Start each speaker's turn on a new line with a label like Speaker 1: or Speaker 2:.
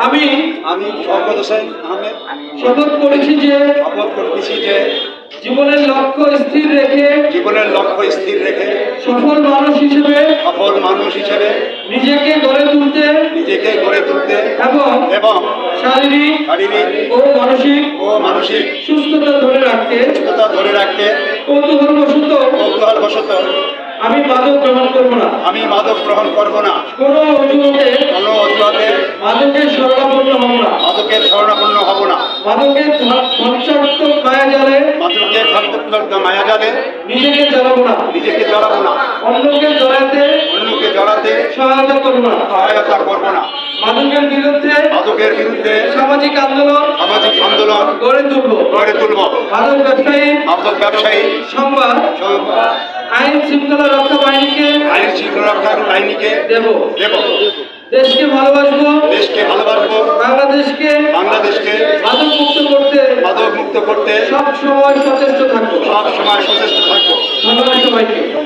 Speaker 1: আমি
Speaker 2: আমি শওকত হোসেন আহমেদ।
Speaker 1: শপথ করেছি যে
Speaker 2: শপথ করতেছি যে
Speaker 1: জীবনের লক্ষ্য স্থির রেখে
Speaker 2: জীবনের লক্ষ্য স্থির রেখে
Speaker 1: সফল মানুষ হিসেবে
Speaker 2: সফল মানুষ হিসেবে
Speaker 1: নিজেকে গড়ে তুলতে
Speaker 2: নিজেকে গড়ে তুলতে
Speaker 1: এবং
Speaker 2: এবং
Speaker 1: শারীরিক
Speaker 2: শারীরিক
Speaker 1: ও মানসিক
Speaker 2: ও মানসিক
Speaker 1: সুস্থতা ধরে রাখতে
Speaker 2: সুস্থতা ধরে রাখতে
Speaker 1: কৌতূহল বশত
Speaker 2: কৌতূহল বশত
Speaker 1: আমি মাদক গ্রহণ করব না।
Speaker 2: আমি মাদক গ্রহণ করব না।
Speaker 1: কোনো অজুহাতে হব ধ্বংসাত্মক মায়া জালে
Speaker 2: মাদকের ধর্মত্মক মায়া জালে
Speaker 1: নিজেকে জ্বালাবো না।
Speaker 2: নিজেকে জড়াবো না।
Speaker 1: অন্যকে জড়াতে
Speaker 2: অন্যকে জড়াতে
Speaker 1: সহায়তা করব না।
Speaker 2: সহায়তা করব না।
Speaker 1: মাদকের বিরুদ্ধে
Speaker 2: মাদকের বিরুদ্ধে
Speaker 1: সামাজিক আন্দোলন
Speaker 2: সামাজিক আন্দোলন
Speaker 1: গড়ে তুলব।
Speaker 2: গড়ে তুলব।
Speaker 1: মাদক ব্যবসায়ী
Speaker 2: মাদক ব্যবসায়ী
Speaker 1: সংবাদ
Speaker 2: সব
Speaker 1: আইন শৃঙ্খলা রক্ষা বাহিনীকে
Speaker 2: আইন শৃঙ্খলা রক্ষা বাহিনীকে
Speaker 1: দেব।
Speaker 2: দেব।
Speaker 1: দেশকে ভালোবাসবো।
Speaker 2: দেশকে ভালোবাসবো।
Speaker 1: বাংলাদেশকে সব সময় সচেষ্ট থাকব।
Speaker 2: সব সময় সচেষ্ট থাকব।
Speaker 1: ধন্যবাদ সবাইকে।